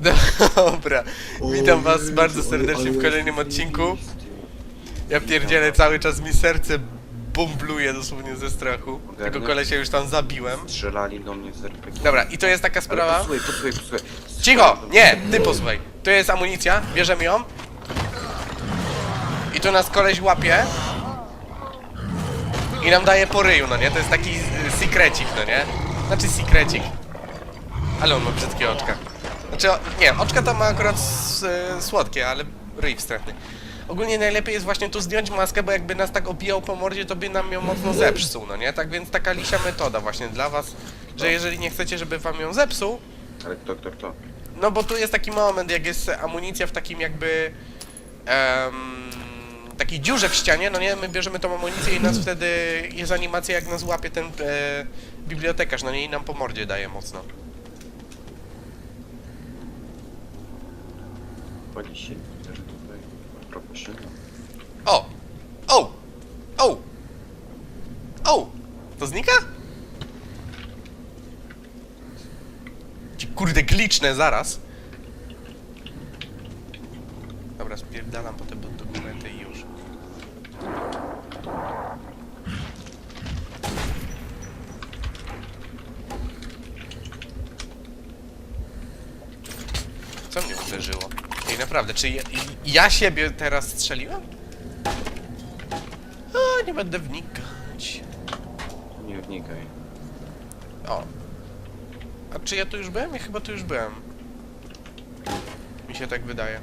Dobra, witam was bardzo serdecznie w kolejnym odcinku. Ja pierdzielę, cały czas mi serce bumbluje dosłownie ze strachu. Tego kolesia już tam zabiłem. Strzelali do mnie z RPG. Dobra, i to jest taka sprawa... posłuchaj, posłuchaj, posłuchaj. Cicho! Nie, ty posłuchaj. To jest amunicja, bierzemy ją. I tu nas koleś łapie. I nam daje po ryju, no nie? To jest taki y, secrecik, no nie? Znaczy secrecik. Ale on ma brzydkie oczka. Znaczy, nie, oczka to ma akurat s, y, słodkie, ale ryj wstrętny. Ogólnie najlepiej jest właśnie tu zdjąć maskę, bo jakby nas tak obijał po mordzie, to by nam ją mocno zepsuł, no nie? Tak więc taka lisia metoda właśnie dla was, że jeżeli nie chcecie, żeby wam ją zepsuł, Ale kto, kto, kto? no bo tu jest taki moment, jak jest amunicja w takim jakby em, takiej dziurze w ścianie, no nie, my bierzemy tą amunicję i nas wtedy jest animacja jak nas łapie ten e, bibliotekarz, no nie, i nam po mordzie daje mocno. O! O! O! O! To znika? Ci kurde gliczne zaraz. Dobra, spierdalam po te dokumenty i już. Co mnie uderzyło? Ej, naprawdę, czy ja, ja siebie teraz strzeliłem? A, nie będę wnikać. Nie wnikaj. O. A czy ja tu już byłem? Ja chyba tu już byłem. Mi się tak wydaje.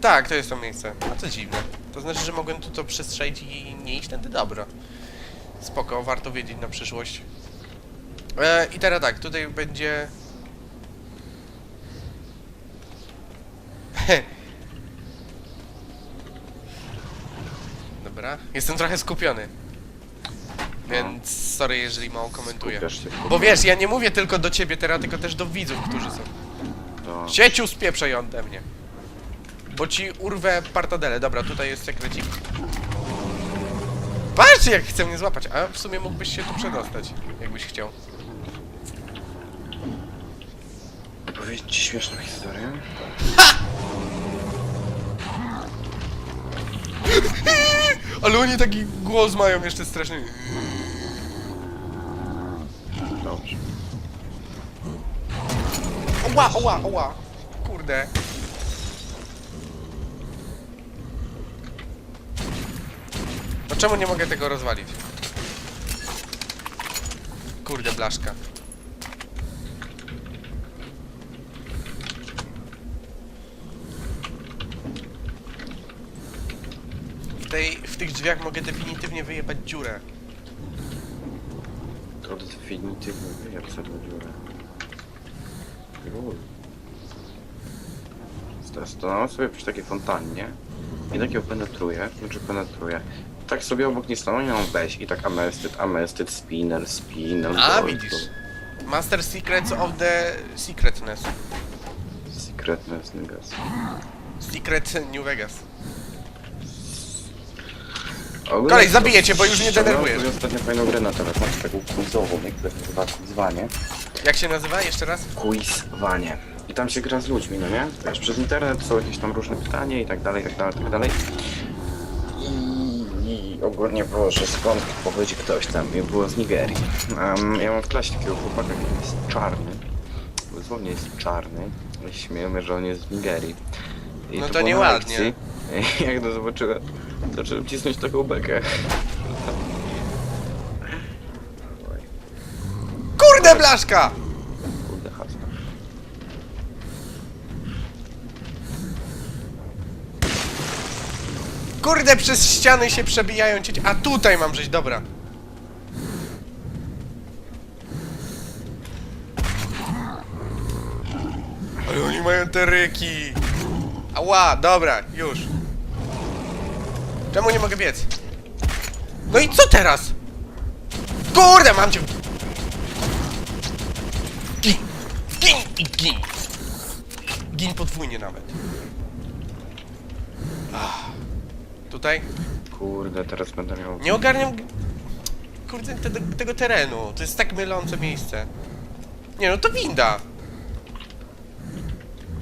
Tak, to jest to miejsce. A to dziwne. To znaczy, że mogłem tu to przestrzelić i nie iść tędy dobro. Spoko, warto wiedzieć na przyszłość. E, I teraz tak, tutaj będzie... Dobra, jestem trochę skupiony. Więc sorry, jeżeli mało komentuję. Skupiasz się. Bo wiesz, ja nie mówię tylko do ciebie teraz, tylko też do widzów, którzy są. To... Sieciu spieprzaj ode mnie. Bo ci urwę partadele. Dobra, tutaj jest sekrecik. Patrz jak chce mnie złapać, a w sumie mógłbyś się tu przedostać, jakbyś chciał. Opowiedzieć ci śmieszną historię? Ale oni taki głos mają jeszcze straszny. Dobrze. Oła, oła, oła. Kurde. No czemu nie mogę tego rozwalić? Kurde, blaszka. Tej, tych drzwiach mogę definitywnie wyjebać dziurę. To definitywnie wyjeb sobie dziurę. To sobie przy takiej fontannie i tak ją penetruje, znaczy penetruje. Tak sobie obok nie stanął, ją weź i tak amestyt, amestyt, spinner, spinner. A, gold, widzisz. Master Secrets of the Secretness. Secretness, niggas. Secret New Vegas. Kolej, zabiję cię, bo już nie ściągnąłem denerwujesz. sobie ostatnio fajną grę na telefon, taką quizową, jak to się nazywa quizwanie. Jak się nazywa? Jeszcze raz? Quizwanie. I tam się gra z ludźmi, no nie? Wiesz, przez internet są jakieś tam różne pytania i tak dalej, i tak dalej, i tak dalej. I, i ogólnie było, że skąd pochodzi ktoś tam i było z Nigerii. Um, ja mam w klasie takiego chłopaka, który jest czarny. Dosłownie jest czarny. I śmiejemy, że on jest z Nigerii. I No to było na nieładnie. lekcji. I jak to zobaczyłem, zacząłem cisnąć taką bekę. Kurde blaszka! Kurde hasło. Kurde, przez ściany się przebijają cię. A tutaj mam żyć, dobra. Ale oni mają te ryki. Ała, dobra, już. Czemu nie mogę biec? No i co teraz? Kurde, mam cię. Gin, gin i gin. Gin podwójnie nawet. Ach. Tutaj? Kurde, teraz będę miał... Nie ogarniam... Kurde, te, tego terenu. To jest tak mylące miejsce. Nie no, to winda.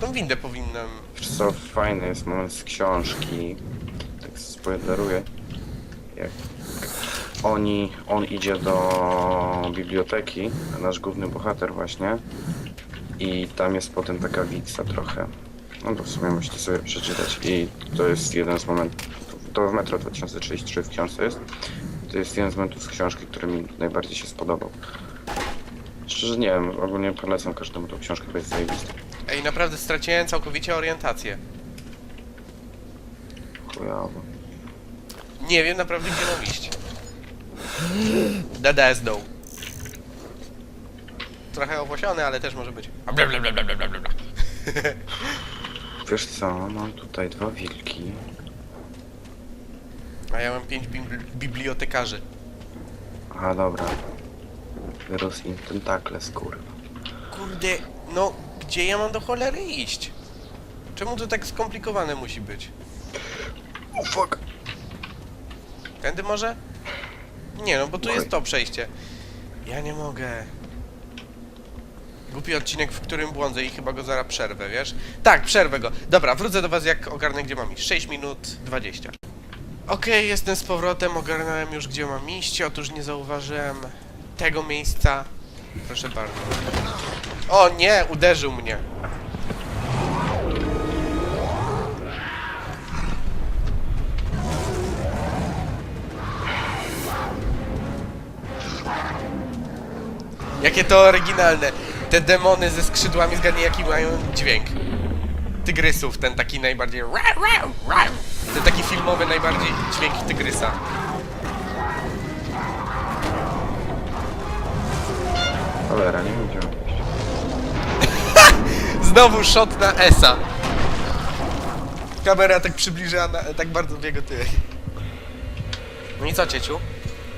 Tą windę powinnam... Wiesz co, fajny jest moment z książki. Tak spoileruję. Jak oni, on idzie do biblioteki, nasz główny bohater właśnie. I tam jest potem taka wiksa trochę. No to w sumie musicie sobie przeczytać. I to jest jeden z momentów, to w Metro 2033 w książce jest. To jest jeden z momentów z książki, który mi najbardziej się spodobał. Szczerze nie wiem, ogólnie polecam każdemu tą książkę, bo jest zajebista. Ej, naprawdę straciłem całkowicie orientację. Chujowo. Nie wiem naprawdę gdzie mam iść. Dedezdą. Trochę owłosiony, ale też może być. A bla, bla, bla, bla, bla, bla, bla. Wiesz co, mam tutaj dwa wilki. A ja mam pięć bibli- bibliotekarzy. A dobra. Wyrósł im tentakle kurwa. Kurde, no gdzie ja mam do cholery iść? Czemu to tak skomplikowane musi być? Oh fuck! Tędy może? Nie no, bo tu Oj. jest to przejście. Ja nie mogę. Głupi odcinek, w którym błądzę i chyba go zaraz przerwę, wiesz? Tak, przerwę go. Dobra, wrócę do was jak ogarnę gdzie mam iść. 6 minut 20. Okej, jestem z powrotem, ogarnąłem już gdzie mam iść. Otóż nie zauważyłem tego miejsca. Proszę bardzo. O nie, uderzył mnie. Jakie to oryginalne. Te demony ze skrzydłami zgadnij jaki mają dźwięk. Tygrysów, ten taki najbardziej... Ten taki filmowy najbardziej dźwięk tygrysa. Cholera, nie iść. Znowu shot na Esa. Kamera tak przybliża na, tak bardzo w jego tył. No i co, cieciu?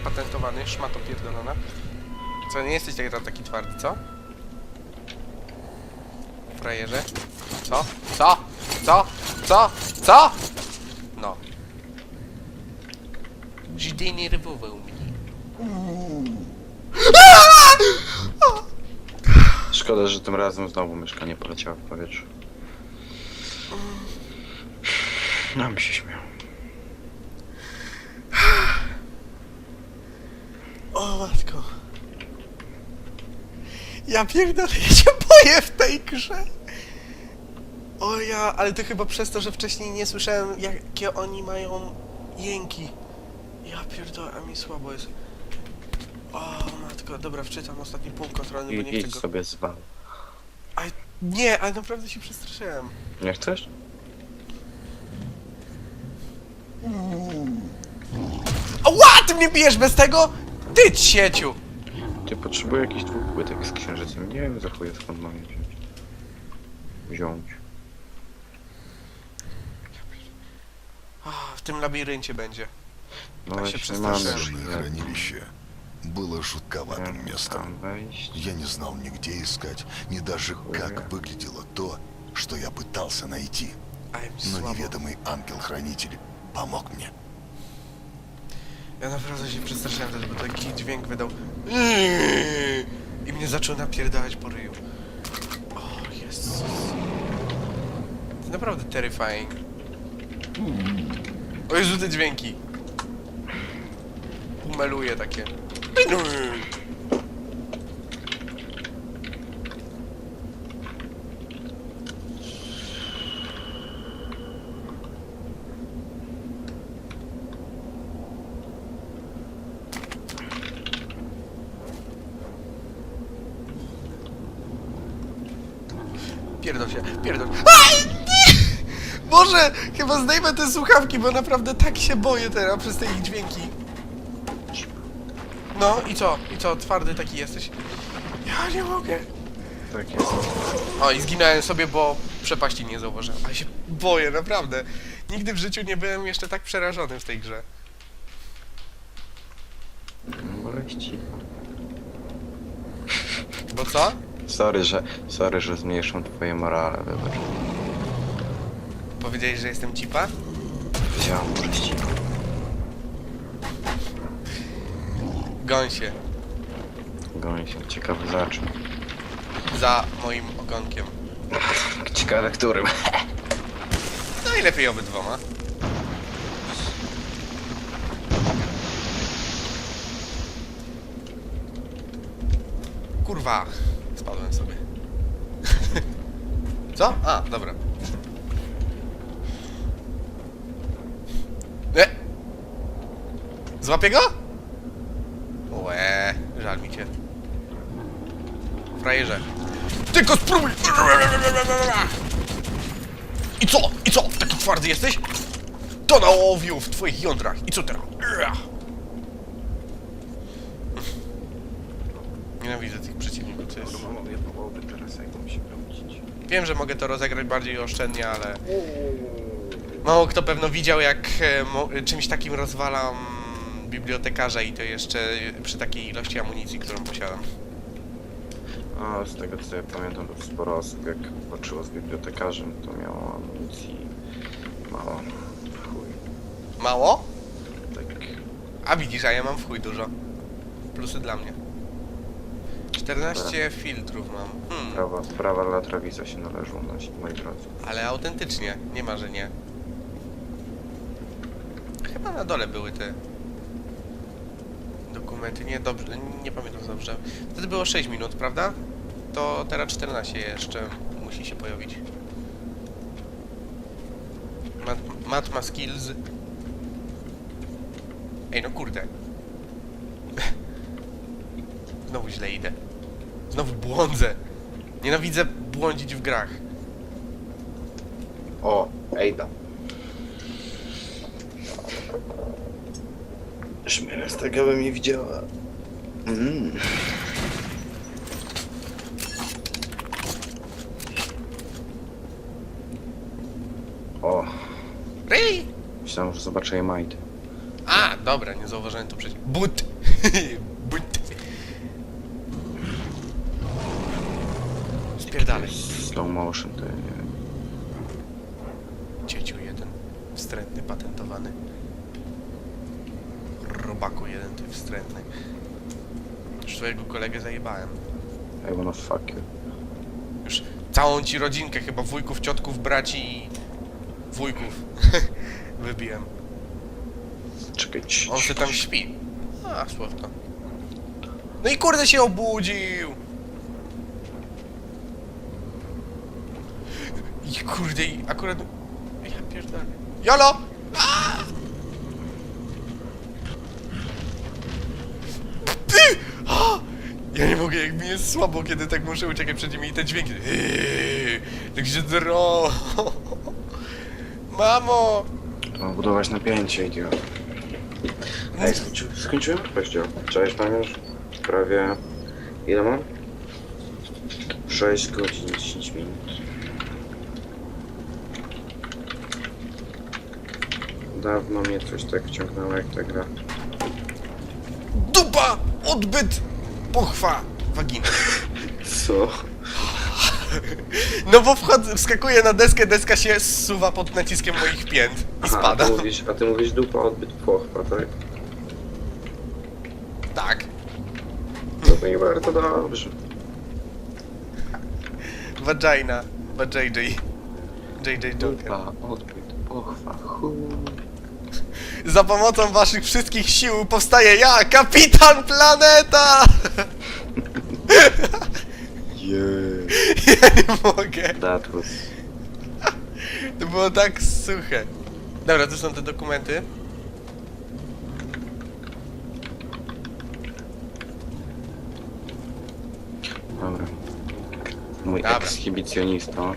Patentowany, szmato pierdolona. Co, nie jesteś taki, taki twardy, co? Frajerze? Co? Co? Co? Co? Co? No. Zdenerwował mnie. Szkoda, że tym razem znowu myszka nie w powietrzu. No mi się śmiał. O matko. Ja pierdolę, ja się boję w tej grze. O ja, ale to chyba przez to, że wcześniej nie słyszałem jakie oni mają jęki. Ja pierdolę, a mi słabo jest. O matko, dobra, wczytam ostatni punkt kontrolny, bo nie chcę idź go... sobie zwał. A, nie, ale naprawdę się przestraszyłem. Nie chcesz? Ła, ty mnie bijesz bez tego? Ty cieciu! Ty potrzebuję jakichś dwóch płytek z księżycem. Nie wiem za chuja skąd mam je wziąć. Wziąć. A, w tym labiryncie będzie. No Tak się właśnie mam przestraszyłem. już Черное хранилище было жутковатым Jak местом. tam wejść? Я не знал ни где искать, ни даже как выглядело то, что я пытался найти. A mi Но słabo. неведомый ангел-хранитель помог мне. Ja naprawdę się przestraszyłem wtedy, bo taki dźwięk wydał. I mnie zaczął napierdalać po ryju. O, Jezus. To naprawdę terrifying. O Jezu, te dźwięki. Pumeluje takie. Pierdol się, pierdol. Aj! Boże, chyba zdejmę te słuchawki, bo naprawdę tak się boję teraz przez te ich dźwięki. No i co? I co? Twardy taki jesteś? Ja nie mogę. Tak jest. O, i zginąłem sobie, bo przepaści nie zauważyłem. Ale się boję, naprawdę. Nigdy w życiu nie byłem jeszcze tak przerażony w tej grze. Boleści. Bo co? Sorry, że, sorry, że zmniejszą twoje morale, wybacz. Powiedziałeś, że jestem cipa? Wziąłem boleści. Goń się. Się, ciekawy zaczął. Za moim ogonkiem. Ciekawe którym. No i lepiej obydwoma. Kurwa, spadłem sobie. Co? A, dobra. E! Złapię go? Łe, żal mi cię. Frajerze. Tylko spróbuj! I co? I co? Taki twardy jesteś? To nałowił w twoich jądrach. I co teraz? Nienawidzę tych przeciwników, jest... Teraz wrócić. Wiem, że mogę to rozegrać bardziej oszczędnie, ale... Mało kto pewno widział, jak e, czymś takim rozwalam bibliotekarza i to jeszcze przy takiej ilości amunicji, którą posiadam. A z tego co ja pamiętam, to sporo osób jak walczyło z bibliotekarzem, to miało amunicji mało. Chuj. Mało? Tak. A widzisz, a ja mam w chuj dużo. Plusy dla mnie. 14 filtrów mam. Hmm. Brawa, brawa dla Travisa się należą, nasi, moi drodzy. Ale autentycznie, nie ma, że nie. Chyba na dole były te dokumenty. Nie, dobrze, nie pamiętam dobrze. Wtedy było 6 minut, prawda? To teraz 14 jeszcze musi się pojawić. Mat, mat ma skills. Ej, no kurde. Znowu źle idę. Znowu błądzę. Nienawidzę błądzić w grach. O, Ejda. Szmiera z tego by mnie widziała. Mm. O, Ryj! myślałem, że zobaczę jej majty. A, dobra, nie zauważyłem tu przecież. But! But! Spierdalaj. Slow motion to ja nie wiem. Cieciu jeden. Wstrętny, patentowany. Robaku jeden, ty wstrętny. Już twojego kolegę zajebałem. I wanna fuck you. Już całą ci rodzinkę, chyba wujków, ciotków, braci i wujków. Wybiłem. Czekaj, ci, On się tam śpi. A, słodko. No i kurde się obudził! I kurde, i akurat... Ja pierdolę. Jolo! Ty! Ja nie mogę, jak mi jest słabo, kiedy tak muszę uciekać przed nimi i te dźwięki. Eee, Tak się drą. Mamo! Trzeba budować napięcie, idiot. Ej, skończy, skończyłem rozdział. Cześć, mam już prawie... Ile mam? 6 godzin, 10 minut. Dawno mnie coś tak wciągnęło jak ta gra. Dupa! Odbyt! Pochwa! Wagina. Co? No bo wchodzę, wskakuję na deskę, deska się zsuwa pod naciskiem moich pięt i Aha, a spada. ty mówisz, a ty mówisz dupa, odbyt pochwa, tak? Tak. No to nie bardzo dobrze. Vagina. VJJ. JJ Joker. Dupa, odbyt pochwa. Za pomocą waszych wszystkich sił powstaje ja, Kapitan Planeta! Yeah. Ja nie mogę. That was... To było tak suche. Dobra, to są te dokumenty. Dobra. Mój Dobra. ekshibicjonista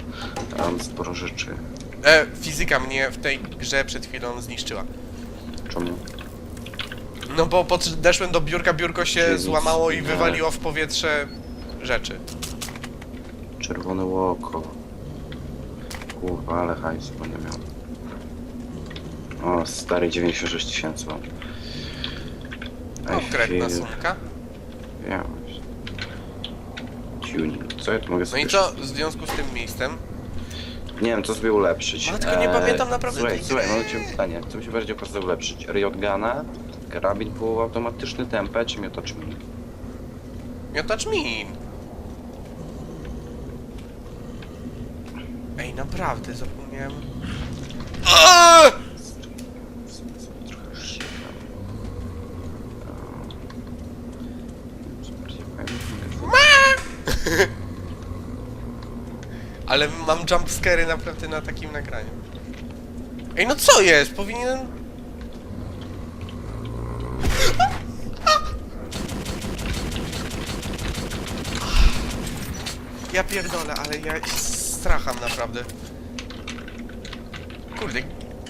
tam sporo rzeczy. E, fizyka mnie w tej grze przed chwilą zniszczyła. Czemu? No bo podeszłem do biurka, biurko się złamało i nic, wywaliło w powietrze rzeczy. Czerwone łoko. Kurwa, ale hajs będę miał. O, stary 96 tysięcy mam. Konkretna sumka. Ja właśnie. Tuning. Co ja tu mogę No sobie i co w związku z tym miejscem? Nie wiem, co sobie ulepszyć. Matko, nie pamiętam naprawdę Słuchaj, tej słuchaj, gry. mam do ciebie pytanie. Co mi się bardziej opłaca ulepszyć? Ryotgana, karabin półautomatyczny, tempę czy miotacz min? Miotacz min. Ej, naprawdę, zapomniałem. Aaaa! Trochę się tam... e, bardziej fajnie. Ale mam jumpscary naprawdę na takim nagraniu. Ej, no co jest? Powinienem... Ja pierdolę, ale ja stracham naprawdę. Kurde,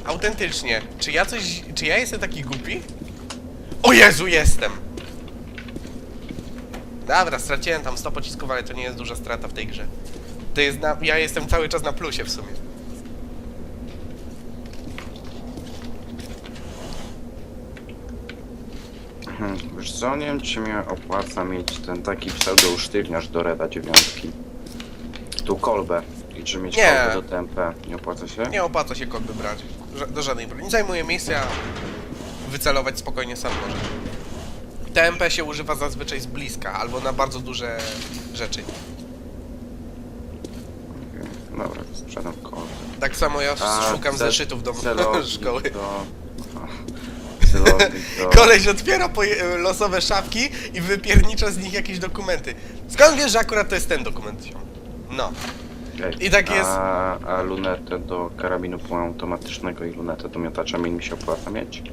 autentycznie. Czy ja coś... Czy ja jestem taki głupi? O Jezu, jestem! Dobra, straciłem tam 100 pocisków, ale to nie jest duża strata w tej grze. To jest na... Ja jestem cały czas na plusie w sumie. Hmm, Wiesz co, nie wiem czy mnie opłaca mieć ten taki pseudo-usztywniarz do Reda dziewiątki. Tu kolbę. I czy mieć Nie. kolbę do TMP. Nie opłaca się? Nie opłaca się kolby brać. Ża- do żadnej broni. Nie zajmuje miejsca, a wycelować spokojnie sam może. TMP się używa zazwyczaj z bliska, albo na bardzo duże rzeczy. Dobra, to sprzedam kolbę. Tak samo ja A, szukam ce- zeszytów do celownik szkoły. Do... Aha. Celownik do... Koleś otwiera poje- losowe szafki i wypiernicza z nich jakieś dokumenty. Skąd wiesz, że akurat to jest ten dokument? ziom? No. I tak jest- A, a lunetę do karabinu półautomatycznego i lunetę do miotacza min mi się opłaca mieć?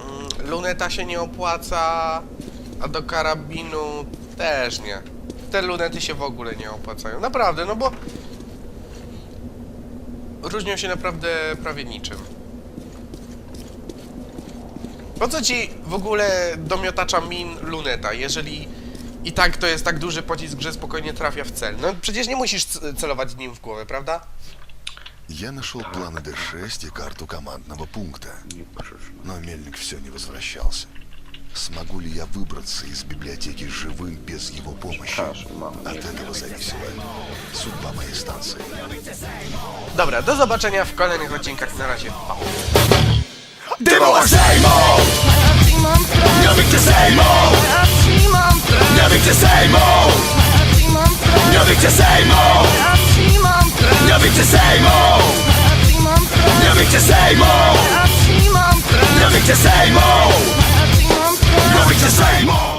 Mm, Luneta się nie opłaca, a do karabinu też nie Te lunety się w ogóle nie opłacają. Naprawdę, no bo różnią się naprawdę prawie niczym. Po co ci w ogóle do miotacza min luneta, jeżeli i tak to jest tak duży pocisk, że spokojnie trafia w cel? No przecież nie musisz c- celować nim w głowę, prawda? Я нашел планы Д-6 и карту командного пункта, Nie możesz. No. но Мельник все не возвращался. Смогу ли я выбраться из библиотеки живым без его помощи? От этого zawisła судьба mojej stacji. Dobra, do zobaczenia w kolejnych odcinkach. Na razie, pa! Demon same old! Miał być the same old! Miał być the same old! Miał być the same old! Miał być the same old! Miał być the same old! Miał być the same old! Nie wiem gdzie Sejmą